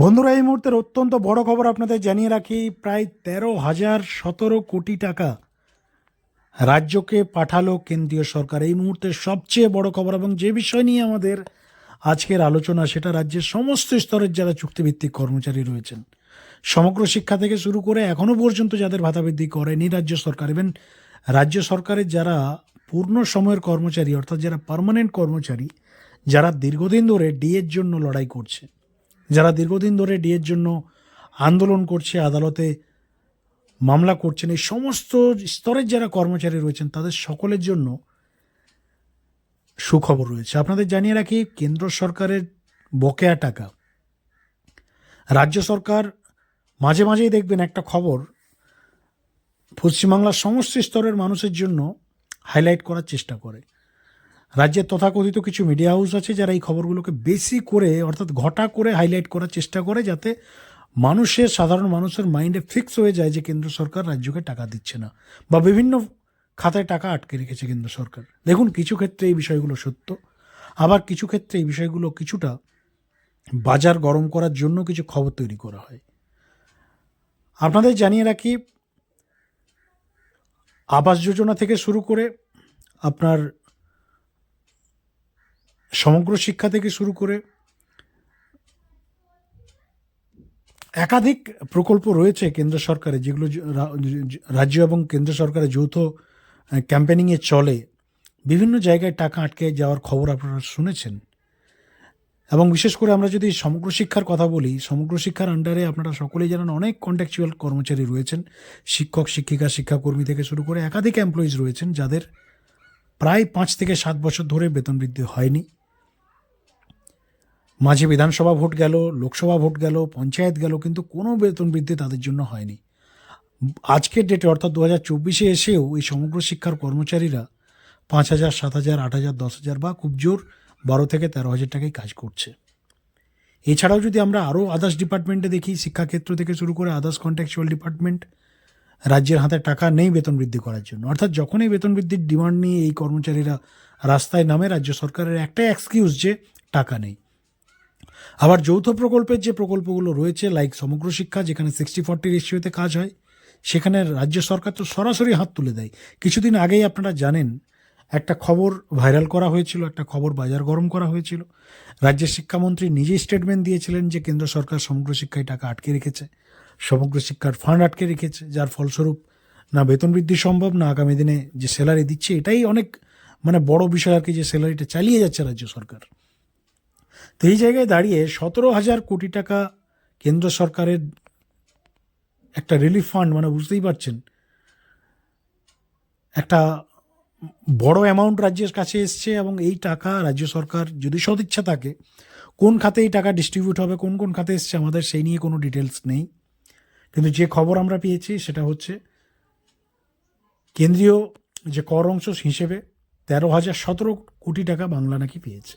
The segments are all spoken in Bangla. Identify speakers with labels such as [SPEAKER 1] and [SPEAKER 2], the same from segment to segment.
[SPEAKER 1] বন্ধুরা, এই মুহূর্তের অত্যন্ত বড় খবর আপনাদের জানিয়ে রাখি, প্রায় তেরো হাজার সতেরো কোটি টাকা রাজ্যকে পাঠালো কেন্দ্রীয় সরকার। এই মুহূর্তের সবচেয়ে বড় খবর এবং যে বিষয় নিয়ে আমাদের আজকের আলোচনা, সেটা রাজ্যের সমস্ত স্তরের যারা চুক্তিভিত্তিক কর্মচারী রয়েছেন, সমগ্র শিক্ষা থেকে শুরু করে এখনও পর্যন্ত যাদের ভাতা বৃদ্ধি করেনি রাজ্য সরকার, ইভেন রাজ্য সরকারের যারা পূর্ণ সময়ের কর্মচারী, অর্থাৎ যারা পারমানেন্ট কর্মচারী, যারা দীর্ঘদিন ধরে ডিএর জন্য লড়াই করছে যারা দীর্ঘদিন ধরে ডিএর জন্য আন্দোলন করছে, আদালতে মামলা করছেন, এই সমস্ত স্তরের যারা কর্মচারী রয়েছেন, তাদের সকলের জন্য সুখবর রয়েছে। আপনাদের জানিয়ে রাখি, কেন্দ্র সরকারের বকেয়া টাকা। রাজ্য সরকার মাঝে মাঝেই দেখবেন একটা খবর, পশ্চিমবাংলার সমস্ত স্তরের মানুষের জন্য হাইলাইট করার চেষ্টা করে। রাজ্যের তথাকথিত কিছু মিডিয়া হাউস আছে যারা এই খবরগুলোকে বেশি করে, অর্থাৎ ঘটা করে হাইলাইট করার চেষ্টা করে যাতে মানুষের, সাধারণ মানুষের মাইন্ডে ফিক্স হয়ে যায় যে কেন্দ্র সরকার রাজ্যকে টাকা দিচ্ছে না বা বিভিন্ন খাতায় টাকা আটকে রেখেছে কেন্দ্র সরকার। দেখুন, কিছু ক্ষেত্রে এই বিষয়গুলো সত্য, আবার কিছু ক্ষেত্রে এই বিষয়গুলো কিছুটা বাজার গরম করার জন্য কিছু খবর তৈরি করা হয়। আপনাদের জানিয়ে রাখি, আবাস যোজনা থেকে শুরু করে আপনার সমগ্র শিক্ষা থেকে শুরু করে একাধিক প্রকল্প রয়েছে কেন্দ্র সরকারে, যেগুলো রাজ্য এবং কেন্দ্র সরকারের যৌথ ক্যাম্পেনিংয়ে চলে। বিভিন্ন জায়গায় টাকা আটকে যাওয়ার খবর আপনারা শুনেছেন। এবং বিশেষ করে আমরা যদি সমগ্র শিক্ষার কথা বলি, সমগ্র শিক্ষার আন্ডারে আপনারা সকলেই জানেন অনেক কন্ট্যাকচুয়াল কর্মচারী রয়েছেন। শিক্ষক, শিক্ষিকা, শিক্ষাকর্মী থেকে শুরু করে একাধিক এমপ্লয়িজ রয়েছেন, যাদের প্রায় পাঁচ থেকে সাত বছর ধরে বেতন বৃদ্ধি হয়নি। মাঝে বিধানসভা ভোট গেল, লোকসভা ভোট গেল, পঞ্চায়েত গেল, কিন্তু কোনো বেতন বৃদ্ধি তাদের জন্য হয়নি। আজকের ডেটে অর্থাৎ দু হাজার চব্বিশে এসেও এই সমগ্র শিক্ষার কর্মচারীরা পাঁচ হাজার, সাত হাজার, আট হাজার, দশ হাজার বা খুব জোর বারো থেকে তেরো হাজার টাকায় কাজ করছে। এছাড়াও যদি আমরা আরও আদার্স ডিপার্টমেন্টে দেখি, শিক্ষাক্ষেত্র থেকে শুরু করে আদার্স কন্ট্যাকচুয়াল ডিপার্টমেন্ট রাজ্যের হাতে টাকা নেই বেতন বৃদ্ধি করার জন্য। অর্থাৎ যখনই বেতন বৃদ্ধির ডিমান্ড নিয়ে এই কর্মচারীরা রাস্তায় নামে, রাজ্য সরকারের একটাই এক্সকিউজ যে টাকা নেই। আবার যৌথ প্রকল্পের যে প্রকল্পগুলো রয়েছে লাইক সমগ্র শিক্ষা, যেখানে সিক্সটি ফর্টি রেশিওতে কাজ হয়, সেখানে রাজ্য সরকার তো সরাসরি হাত তুলে দেয়। কিছুদিন আগেই আপনারা জানেন, একটা খবর ভাইরাল করা হয়েছিল, একটা খবর বাজার গরম করা হয়েছিল। রাজ্যের শিক্ষামন্ত্রী নিজেই স্টেটমেন্ট দিয়েছিলেন যে, কেন্দ্র সরকার সমগ্র শিক্ষায় টাকা আটকে রেখেছে, সমগ্র শিক্ষার ফান্ড আটকে রেখেছে, যার ফলস্বরূপ না বেতন বৃদ্ধি সম্ভব, না আগামী দিনে যে স্যালারি দিচ্ছে, এটাই অনেক মানে বড় বিষয় আর কি, যে স্যালারিটা চালিয়ে যাচ্ছে রাজ্য সরকার। তো এই জায়গায় দাঁড়িয়ে সতেরো হাজার কোটি টাকা কেন্দ্র সরকারের একটা রিলিফ ফান্ড মানে বুঝতেই পারছেন, একটা বড় অ্যামাউন্ট রাজ্যের কাছে এসছে এবং এই টাকা রাজ্য সরকার যদি সদিচ্ছা থাকে, কোন খাতে এই টাকা ডিস্ট্রিবিউট হবে, কোন কোন খাতে এসছে আমাদের সেই নিয়ে কোনো ডিটেলস নেই। কিন্তু যে খবর আমরা পেয়েছি সেটা হচ্ছে, কেন্দ্রীয় যে কর অংশ হিসেবে তেরো হাজার সতেরো কোটি টাকা বাংলা নাকি পেয়েছে।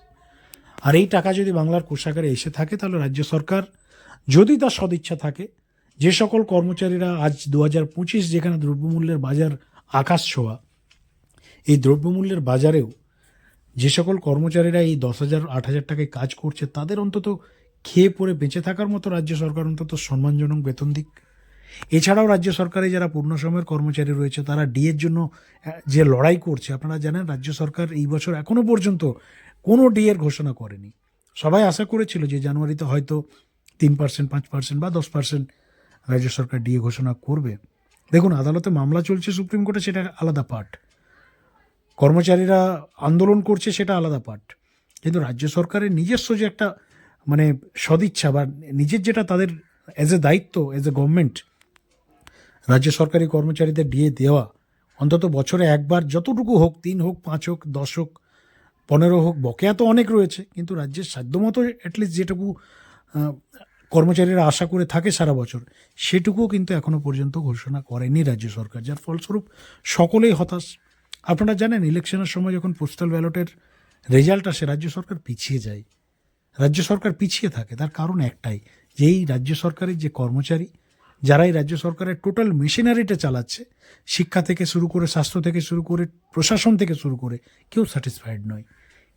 [SPEAKER 1] আর এই টাকা যদি বাংলার কোষাগারে এসে থাকে, তাহলে রাজ্য সরকার যদি তার সদিচ্ছা থাকে, যে সকল কর্মচারীরা আজ দু হাজার পঁচিশ যেখানে দ্রব্যমূল্যের বাজার আকাশ ছোঁয়া, এই দ্রব্যমূল্যের বাজারেও যে সকল কর্মচারীরা এই দশ হাজার, আট হাজার টাকায় কাজ করছে, তাদের অন্তত খেয়ে পড়ে বেঁচে থাকার মতো রাজ্য সরকার অন্তত সম্মানজনক বেতন দিক। এছাড়াও রাজ্য সরকারে যারা পূর্ণ সময়ের কর্মচারী রয়েছে, তারা ডিএর জন্য যে লড়াই করছে, আপনারা জানেন রাজ্য সরকার এই বছর এখনও পর্যন্ত কোনো ডিএর ঘোষণা করেনি। সবাই আশা করেছিল যে জানুয়ারিতে হয়তো তিন পার্সেন্ট পাঁচ পার্সেন্ট বা দশ পার্সেন্ট রাজ্য সরকার ডিএ ঘোষণা করবে। দেখুন, আদালতে মামলা চলছে সুপ্রিম কোর্টে, সেটা আলাদা পার্ট কর্মচারীরা আন্দোলন করছে, সেটা আলাদা পার্ট কিন্তু রাজ্য সরকারের নিজস্ব যে একটা মানে সদিচ্ছা বা নিজের যেটা তাদের অ্যাজ এ দায়িত্ব অ্যাজ এ গভর্নমেন্ট রাজ্য সরকারি কর্মচারীদের ডিএ দেওয়া, অন্তত বছরে একবার যতটুকু হোক, তিন হোক, পাঁচ হোক, দশ হোক পনেরো হোক, বকেয়া তো অনেক রয়েছে, কিন্তু রাজ্যের সাধ্যমতো অ্যাটলিস্ট যেটুকু কর্মচারীরা আশা করে থাকে সারা বছর, সেটুকুও কিন্তু এখনও পর্যন্ত ঘোষণা করেনি রাজ্য সরকার, যার ফলস্বরূপ সকলেই হতাশ। আপনারা জানেন, ইলেকশনের সময় যখন পোস্টাল ব্যালটের রেজাল্ট আসে, রাজ্য সরকার পিছিয়ে যায়। রাজ্য সরকার পিছিয়ে থাকে, তার কারণ একটাই, যে এই রাজ্য সরকারের যে কর্মচারী যারা এই রাজ্য সরকারের টোটাল মেশিনারিটা চালাচ্ছে, শিক্ষা থেকে শুরু করে স্বাস্থ্য থেকে শুরু করে প্রশাসন থেকে শুরু করে কেউ স্যাটিসফাইড নয়।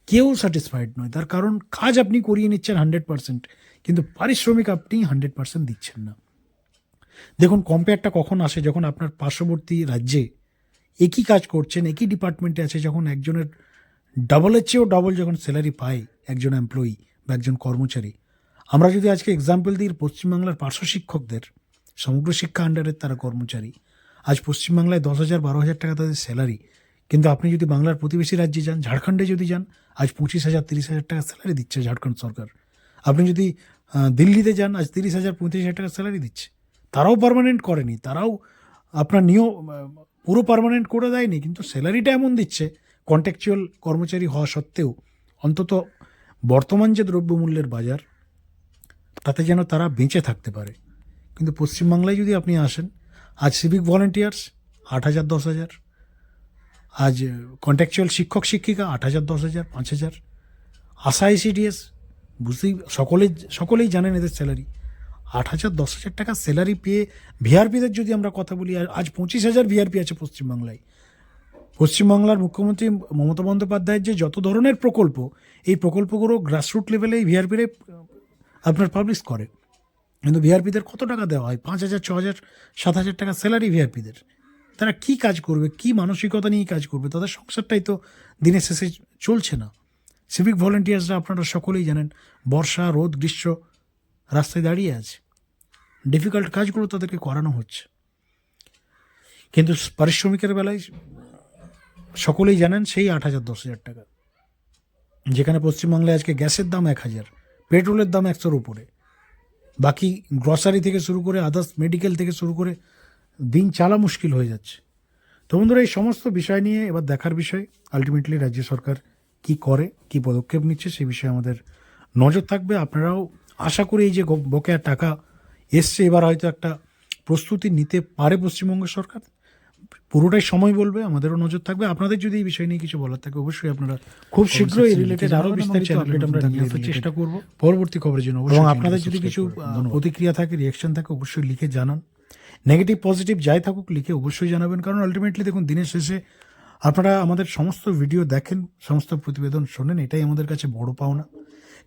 [SPEAKER 1] কেউ স্যাটিসফাইড নয়। তার কারণ কাজ আপনি করিয়ে নিচ্ছেন হান্ড্রেড পার্সেন্ট কিন্তু পারিশ্রমিক আপনি হান্ড্রেড পার্সেন্ট দিচ্ছেন না। দেখুন কম্পেয়ারটা কখন আসে? যখন আপনার পার্শ্ববর্তী রাজ্যে একই কাজ করছেন, একই ডিপার্টমেন্টে আছে, যখন একজনের ডাবলের চেয়েও ডবল যখন স্যালারি পায় একজন এমপ্লয়ি বা একজন কর্মচারী। আমরা যদি আজকে এক্সাম্পল দিই, পশ্চিমবাংলার পার্শ্ব শিক্ষকদের সমগ্র শিক্ষা আন্ডারের তারা কর্মচারী। আজ পশ্চিমবাংলায় দশ হাজার, বারো হাজার টাকা তাদের স্যালারি। কিন্তু আপনি যদি বাংলার প্রতিবেশী রাজ্যে যান, ঝাড়খণ্ডে যদি যান, আজ পঁচিশ হাজার, তিরিশ হাজার টাকা স্যালারি দিচ্ছে ঝাড়খণ্ড সরকার। আপনি যদি দিল্লিতে যান, আজ তিরিশ হাজার, পঁয়ত্রিশ হাজার টাকা স্যালারি দিচ্ছে। তারাও পারমানেন্ট করেনি, তারাও আপনার নিয়ম পুরো পার্মানেন্ট করে দেয়নি, কিন্তু স্যালারিটা এমন দিচ্ছে, কন্ট্যাকচুয়াল কর্মচারী হওয়া সত্ত্বেও। অন্তত বর্তমান যে দ্রব্যমূল্যের বাজার, তাতে যেন তারা বেঁচে থাকতে পারে। কিন্তু পশ্চিমবাংলায় যদি আপনি আসেন, আজ সিভিক ভলেন্টিয়ার্স আট হাজার, দশ হাজার, আজ কন্ট্যাকচুয়াল শিক্ষক, শিক্ষিকা আট হাজার, দশ হাজার, পাঁচ হাজার, আশা আইসিডিএস বুঝতেই সকলে সকলেই জানেন এদের স্যালারি আট হাজার, দশ হাজার টাকা স্যালারি পেয়ে ভিআরপিদের যদি আমরা কথা বলি আজ পঁচিশ হাজার ভিআরপি আছে পশ্চিমবাংলায়। পশ্চিমবাংলার মুখ্যমন্ত্রী মমতা বন্দ্যোপাধ্যায়ের যে যত ধরনের প্রকল্প, এই প্রকল্পগুলো গ্রাসরুট লেভেলে এই ভিআরপিরে আপনার পাবলিশ করে। কিন্তু ভিআরপিদের কত টাকা দেওয়া হয়? পাঁচ হাজার, ছ হাজার, সাত হাজার টাকা স্যালারি ভিআরপিদের তারা কি কাজ করবে? কি মানসিকতা নিয়ে কাজ করবে? তাদের সংসারটাই তো দিনের শেষে চলছে না। সিভিক ভলেন্টিয়ার্সরা আপনারা সকলেই জানেন, বর্ষা, রোদ, গ্রীষ্ম রাস্তায় দাঁড়িয়ে আছে। ডিফিকাল্ট কাজগুলো তাদেরকে করানো হচ্ছে। কিন্তু পারিশ্রমিকের বেলায় সকলেই জানেন, সেই আট হাজার, দশ হাজার টাকা। যেখানে পশ্চিমবাংলায় আজকে গ্যাসের দাম এক হাজার, পেট্রোলের দাম একশোর উপরে। বাকি গ্রসারি থেকে শুরু করে আদার্স মেডিকেল থেকে শুরু করে দিন চালা মুশকিল হয়ে যাচ্ছে। তো বন্ধুরা, এই সমস্ত বিষয় নিয়ে এবার দেখার বিষয় আলটিমেটলি রাজ্য সরকার কি করে, কি পদক্ষেপ নিচ্ছে সেই বিষয়ে আমাদের নজর থাকবে। আপনারাও আশা করি এই যে বকেয়া টাকা এসছে, এবার হয়তো একটা প্রস্তুতি নিতে পারে পশ্চিমবঙ্গ সরকার। পুরোটাই সময় বলবে আমাদেরও নজর থাকবে। আপনাদের যদি এই বিষয় নিয়ে কিছু বলার থাকে অবশ্যই আপনারা খুব শীঘ্রই রিলেটেড আরও বিস্তারিত আপডেট আমরা নিয়ে আসার চেষ্টা করব। পরবর্তী খবরের জন্য এবং আপনাদের যদি কিছু প্রতিক্রিয়া থাকে রিয়াকশন থাকে অবশ্যই লিখে জানান। নেগেটিভ পজিটিভ যাই থাকুক লিখে অবশ্যই জানাবেন। কারণ আলটিমেটলি দেখুন দিনের শেষে আপনারা আমাদের সমস্ত ভিডিও দেখেন সমস্ত প্রতিবেদন শোনেন এটাই আমাদের কাছে বড় পাওনা।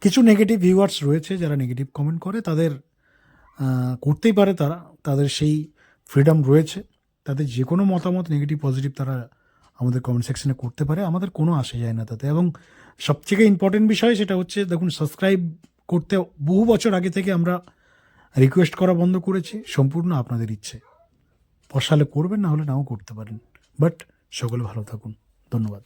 [SPEAKER 1] কিছু নেগেটিভ ভিউয়ার্স রয়েছে যারা নেগেটিভ কমেন্ট করে তাদের করতেই পারে তারা তাদের সেই ফ্রিডম রয়েছে। তাদের যে কোনো মতামত নেগেটিভ পজিটিভ তারা আমাদের কমেন্ট সেকশনে করতে পারে। আমাদের কোনো আসে যায় না তাতে। এবং সবথেকে ইম্পর্টেন্ট বিষয় সেটা হচ্ছে, দেখুন সাবস্ক্রাইব করতে বহু বছর আগে থেকে আমরা রিকোয়েস্ট করা বন্ধ করেছি। সম্পূর্ণ আপনাদের ইচ্ছে। পশালে করবেন, না হলে নাও করতে পারেন। বাট সকলে ভালো থাকুন। ধন্যবাদ।